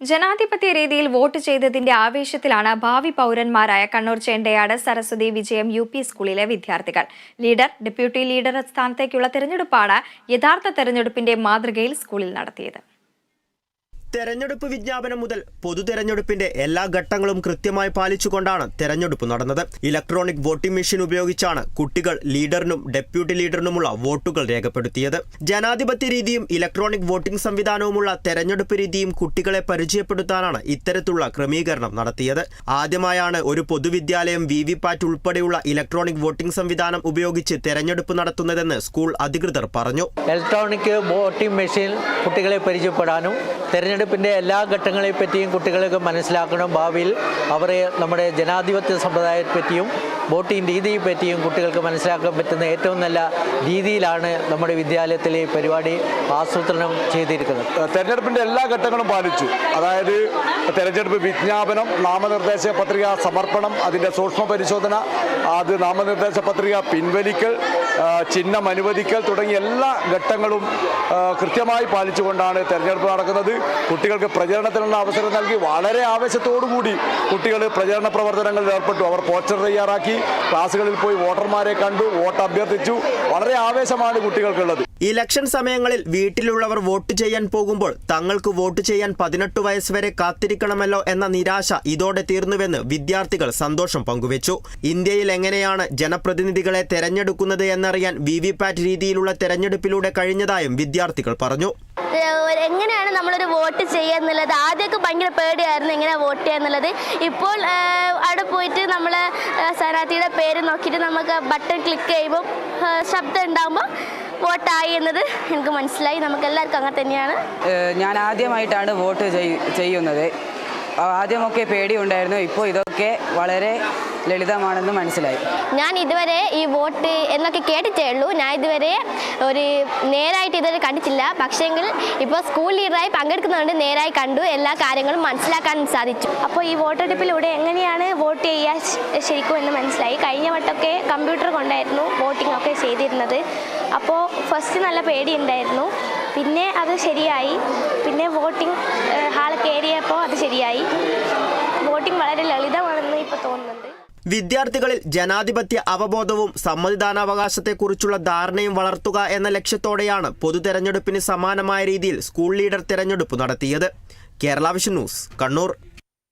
ജനാധിപത്യ രീതിയിൽ വോട്ട് ചെയ്തതിന്റെ ആവേശത്തിലാണ് ഭാവി പൗരന്മാരായ കണ്ണൂർ ചേണ്ടയാട് സരസ്വതി വിജയം യു പി സ്കൂളിലെ വിദ്യാർത്ഥികൾ. ലീഡർ ഡെപ്യൂട്ടി ലീഡർ സ്ഥാനത്തേക്കുള്ള തെരഞ്ഞെടുപ്പാണ് യഥാർത്ഥ തെരഞ്ഞെടുപ്പിന്റെ മാതൃകയിൽ സ്കൂളിൽ നടത്തിയത്. തെരഞ്ഞെടുപ്പ് വിജ്ഞാപനം മുതൽ പൊതു തെരഞ്ഞെടുപ്പിന്റെ എല്ലാ ഘട്ടങ്ങളും കൃത്യമായി പാലിച്ചുകൊണ്ടാണ് തെരഞ്ഞെടുപ്പ് നടന്നത്. ഇലക്ട്രോണിക് വോട്ടിംഗ് മെഷീൻ ഉപയോഗിച്ചാണ് കുട്ടികൾ ലീഡറിനും ഡെപ്യൂട്ടി ലീഡറിനുമുള്ള വോട്ടുകൾ രേഖപ്പെടുത്തിയത്. ജനാധിപത്യ രീതിയും ഇലക്ട്രോണിക് വോട്ടിംഗ് സംവിധാനവുമുള്ള തെരഞ്ഞെടുപ്പ് രീതിയും കുട്ടികളെ പരിചയപ്പെടുത്താനാണ് ഇത്തരത്തിലുള്ള ക്രമീകരണം നടത്തിയത്. ആദ്യമായാണ് ഒരു പൊതുവിദ്യാലയം വി വി പാറ്റ് ഉൾപ്പെടെയുള്ള ഇലക്ട്രോണിക് വോട്ടിംഗ് സംവിധാനം ഉപയോഗിച്ച് തെരഞ്ഞെടുപ്പ് നടത്തുന്നതെന്ന് സ്കൂൾ അധികൃതർ പറഞ്ഞു. ഇലക്ട്രോണിക് വോട്ടിംഗ് മെഷീൻ കുട്ടികളെ പരിചയപ്പെടാനും തെരഞ്ഞെടുപ്പിന്റെ എല്ലാ ഘട്ടങ്ങളെ പറ്റിയും കുട്ടികൾക്ക് മനസ്സിലാക്കണം. ഭാവിയിൽ അവരെ നമ്മുടെ ജനാധിപത്യ സമ്പ്രദായത്തെപ്പറ്റിയും വോട്ടിംഗ് രീതിയെ പറ്റിയും കുട്ടികൾക്ക് മനസ്സിലാക്കാൻ പറ്റുന്ന ഏറ്റവും നല്ല രീതിയിലാണ് നമ്മുടെ വിദ്യാലയത്തിലെ പരിപാടി ആസൂത്രണം ചെയ്തിരിക്കുന്നത്. തെരഞ്ഞെടുപ്പിന്റെ എല്ലാ ഘട്ടങ്ങളും പാലിച്ചു. അതായത് തെരഞ്ഞെടുപ്പ് വിജ്ഞാപനം നാമനിർദ്ദേശ പത്രിക സമർപ്പണം അതിന്റെ സൂക്ഷ്മ പരിശോധന അത് നാമനിർദ്ദേശ പത്രിക പിൻവലിക്കൽ ചിഹ്നം അനുവദിക്കൽ തുടങ്ങിയ എല്ലാ ഘട്ടങ്ങളും കൃത്യമായി പാലിച്ചുകൊണ്ടാണ് തെരഞ്ഞെടുപ്പ് നടക്കുന്നത്. കുട്ടികൾക്ക് പ്രചരണത്തിനുള്ള അവസരം നൽകി വളരെ ആവേശത്തോടുകൂടി കുട്ടികൾ പ്രചരണ പ്രവർത്തനങ്ങളിൽ ഏർപ്പെട്ടു. അവർ പോസ്റ്റർ തയ്യാറാക്കി ക്ലാസ്സുകളിൽ പോയി വോട്ടർമാരെ കണ്ടു വോട്ട് അഭ്യർത്ഥിച്ചു. വളരെ ആവേശമാണ് കുട്ടികൾക്കുള്ളത്. ഇലക്ഷൻ സമയങ്ങളിൽ വീട്ടിലുള്ളവർ വോട്ട് ചെയ്യാൻ പോകുമ്പോൾ തങ്ങൾക്ക് വോട്ട് ചെയ്യാൻ പതിനെട്ട് വയസ്സ് വരെ കാത്തിരിക്കണമല്ലോ എന്ന നിരാശ ഇതോടെ തീർന്നുവെന്ന് വിദ്യാർത്ഥികൾ സന്തോഷം പങ്കുവച്ചു. ഇന്ത്യയിൽ എങ്ങനെയാണ് ജനപ്രതിനിധികളെ തെരഞ്ഞെടുക്കുന്നത് എന്നറിയാൻ വി വി പാറ്റ് രീതിയിലുള്ള തെരഞ്ഞെടുപ്പിലൂടെ കഴിഞ്ഞതായും വിദ്യാർത്ഥികൾ പറഞ്ഞു. എങ്ങനെയാണ് നമ്മളൊരു വോട്ട് ചെയ്യുക എന്നുള്ളത്? ആദ്യമൊക്കെ ഭയങ്കര പേടിയായിരുന്നു എങ്ങനെ വോട്ട് ചെയ്യുക എന്നുള്ളത്. ഇപ്പോൾ അവിടെ പോയിട്ട് നമ്മൾ സ്ഥാനാർത്ഥിയുടെ പേര് നോക്കിയിട്ട് നമുക്ക് ബട്ടൺ ക്ലിക്ക് ചെയ്യുമ്പോൾ ശബ്ദം ഉണ്ടാകുമ്പോൾ വോട്ടായി എന്നത് എനിക്ക് മനസ്സിലായി. നമുക്ക് എല്ലാവർക്കും അങ്ങനെ തന്നെയാണ്. ഞാൻ ആദ്യമായിട്ടാണ് വോട്ട് ചെയ്- ചെയ്യുന്നത്. ആദ്യമൊക്കെ പേടിയുണ്ടായിരുന്നു. ഇപ്പോൾ ഇതൊക്കെ വളരെ ലളിതമാണെന്ന് മനസ്സിലായി. ഞാൻ ഇതുവരെ ഈ വോട്ട് എന്നൊക്കെ കേട്ടിട്ടേ ഉള്ളൂ. ഞാൻ ഇതുവരെ ഒരു നേരായിട്ട് ഇതുവരെ കണ്ടിട്ടില്ല. പക്ഷേങ്കിൽ ഇപ്പോൾ സ്കൂൾ ലീഡറായി പങ്കെടുക്കുന്നതുകൊണ്ട് നേരായി കണ്ടു. എല്ലാ കാര്യങ്ങളും മനസ്സിലാക്കാൻ സാധിച്ചു. അപ്പോൾ ഈ വോട്ടെടുപ്പിലൂടെ എങ്ങനെയാണ് വോട്ട് ചെയ്യുക ശ- ശരിക്കും എന്ന് മനസ്സിലായി. കഴിഞ്ഞ വട്ടമൊക്കെ കമ്പ്യൂട്ടർ കൊണ്ടായിരുന്നു വോട്ടിംഗ് ഒക്കെ ചെയ്തിരുന്നത്. അപ്പോൾ ഫസ്റ്റ് നല്ല പേടി ഉണ്ടായിരുന്നു. പിന്നെ അത് ശരിയായി. പിന്നെ വോട്ടിംഗ് ഹാൾ കയറിയപ്പോൾ അത് ശരിയായി വോട്ടിംഗ് വളരെ ലളിതമാണെന്ന് ഇപ്പോൾ തോന്നുന്നുണ്ട് വിദ്യാർത്ഥികളിൽ ജനാധിപത്യ അവബോധവും സമ്മതിദാനാവകാശത്തെക്കുറിച്ചുള്ള ധാരണയും വളർത്തുക എന്ന ലക്ഷ്യത്തോടെയാണ് പൊതു തെരഞ്ഞെടുപ്പിന് സമാനമായ രീതിയിൽ സ്കൂൾ ലീഡർ തെരഞ്ഞെടുപ്പ് നടത്തിയത്. Kerala vision news Kannur.